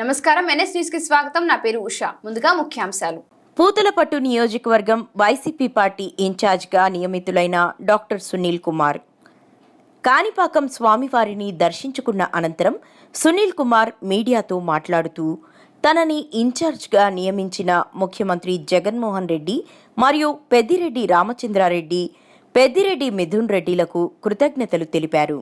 నమస్కారం. ఎన్ఎస్ న్యూస్కి స్వాగతం. నా పేరు ఉషా. ముందుగా ముఖ్యాంశాలు. పూతలపట్టు నియోజకవర్గం వైసీపీ పార్టీ ఇన్ఛార్జ్గా నియమితులైన డాక్టర్ సునీల్ కుమార్. కాణిపాకం స్వామివారిని దర్శించుకున్న అనంతరం సునీల్ కుమార్ మీడియాతో మాట్లాడుతూ తనని ఇన్ఛార్జ్గా నియమించిన ముఖ్యమంత్రి జగన్మోహన్ రెడ్డి మరియు పెద్దిరెడ్డి రామచంద్రారెడ్డి పెద్దిరెడ్డి మిథున్ రెడ్డిలకు కృతజ్ఞతలు తెలిపారు.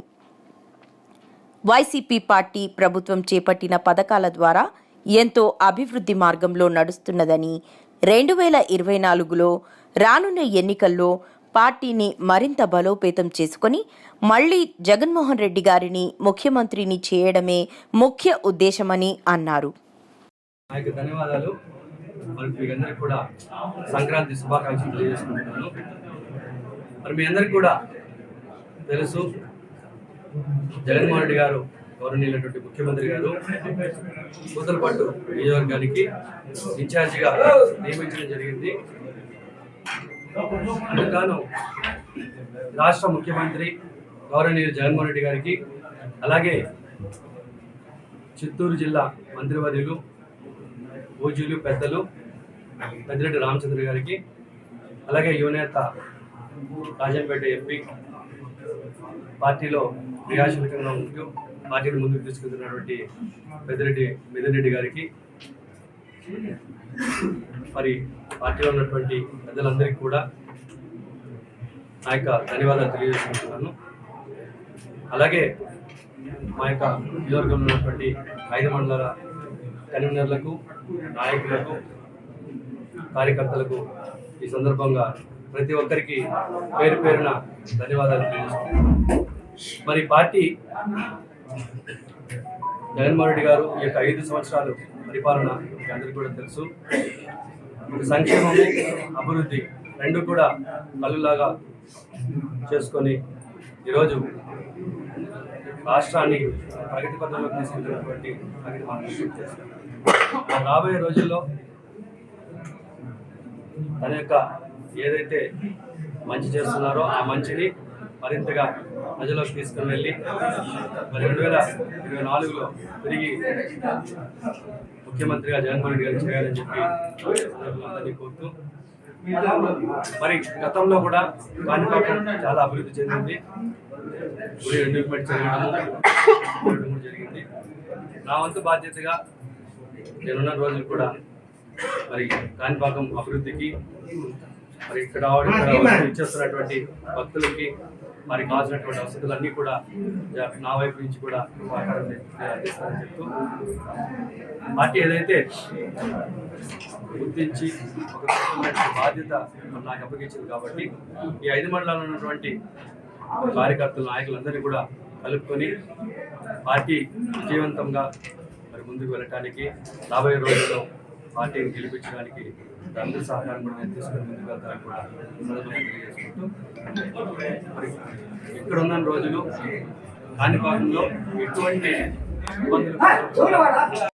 వైసీపీ పార్టీ ప్రభుత్వం చేపట్టిన పథకాల ద్వారా ఎంతో అభివృద్ధి మార్గంలో నడుస్తున్నదని రెండు వేల ఇరవై నాలుగులో రానున్న ఎన్నికల్లో పార్టీని మరింత బలోపేతం చేసుకొని మళ్ళీ జగన్మోహన్ రెడ్డి గారిని ముఖ్యమంత్రిని చేయడమే ముఖ్య ఉద్దేశమని అన్నారు. ధన్యవాదాలు. మరి మీ అందరికి కూడా సంక్రాంతి శుభాకాంక్షలు తెలియజేసుకుంటున్నాను. మరి మీ అందరికి కూడా తెలుసు జగన్మోహన్ రెడ్డి గారు గౌరవనీయులైనటువంటి ముఖ్యమంత్రి గారు కూతలపట్టు నియోజకవర్గానికి ఇన్ఛార్జిగా నియమించడం జరిగింది. అందుకు రాష్ట్ర ముఖ్యమంత్రి గౌరవనీయులు జగన్మోహన్ రెడ్డి గారికి అలాగే చిత్తూరు జిల్లా మంత్రివర్యులు పూజ్యులు పెద్దలు పెద్దిరెడ్డి రామచంద్ర గారికి అలాగే యువనేత రాజంపేట ఎంపీ పార్టీలో క్రియాశీలకంగా ఉంటూ పార్టీని ముందుకు తీసుకెళ్తున్నటువంటి పెద్దిరెడ్డి మిథున్ గారికి మరి పార్టీలో ఉన్నటువంటి పెద్దలందరికీ కూడా నా యొక్క ధన్యవాదాలు తెలియజేసుకుంటున్నాను. అలాగే మా యొక్క నియోజకవర్గంలో ఉన్నటువంటి ఐదు మండల కన్వీనర్లకు నాయకులకు కార్యకర్తలకు ఈ సందర్భంగా ప్రతి ఒక్కరికి పేరు పేరున ధన్యవాదాలు తెలియజేస్తున్నాను. మరి పార్టీ జగన్మోహన్ రెడ్డి గారు ఈ యొక్క ఐదు సంవత్సరాలు పరిపాలన అందరికీ కూడా తెలుసు. సంక్షేమం అభివృద్ధి రెండు కూడా కళ్ళులాగా చేసుకొని ఈరోజు రాష్ట్రాన్ని ప్రగతి పథంలో తీసుకెళ్ళినటువంటి రాబోయే రోజుల్లో తన యొక్క ఏదైతే మంచి చేస్తున్నారో ఆ మంచిని మరింతగా ప్రజలకు తీసుకుని వెళ్ళి మరి రెండు వేల ఇరవై నాలుగులో తిరిగి ముఖ్యమంత్రిగా జగన్మోహన్ రెడ్డి గారు చేయాలని చెప్పి అందరినీ కోరుతూ మరి గతంలో కూడా కాణిపాకం చాలా అభివృద్ధి చెందింది. గుడి రెండు పెట్టి జరగడం జరిగింది. నా వంతు బాధ్యతగా నేనున్న రోజులు కూడా మరి కాణిపాకం అభివృద్ధికి మరి ఇక్కడ ఇక్కడ ఇచ్చేస్తున్నటువంటి భక్తులకి మరి కావాల్సినటువంటి వసతులన్నీ కూడా నా వైపు నుంచి కూడా సహకారం చెప్తూ పార్టీ ఏదైతే గుర్తించి ఒక బాధ్యత నాకు అప్పగించింది కాబట్టి ఈ ఐదు మండలాల్లో ఉన్నటువంటి కార్యకర్తలు నాయకులందరినీ కూడా కలుపుకొని పార్టీ విజయవంతంగా మరి ముందుకు వెళ్ళటానికి రాబోయే రోజుల్లో పార్టీని గెలిపించడానికి అందరి సహకారం కూడా నేను తీసుకుని ముందుకు వెళ్తానని కూడా తెలియజేసుకుంటూ మరి ఇక్కడ ఉన్న రోజులు కాణిపాకంలో ఎటువంటి ఇబ్బందులు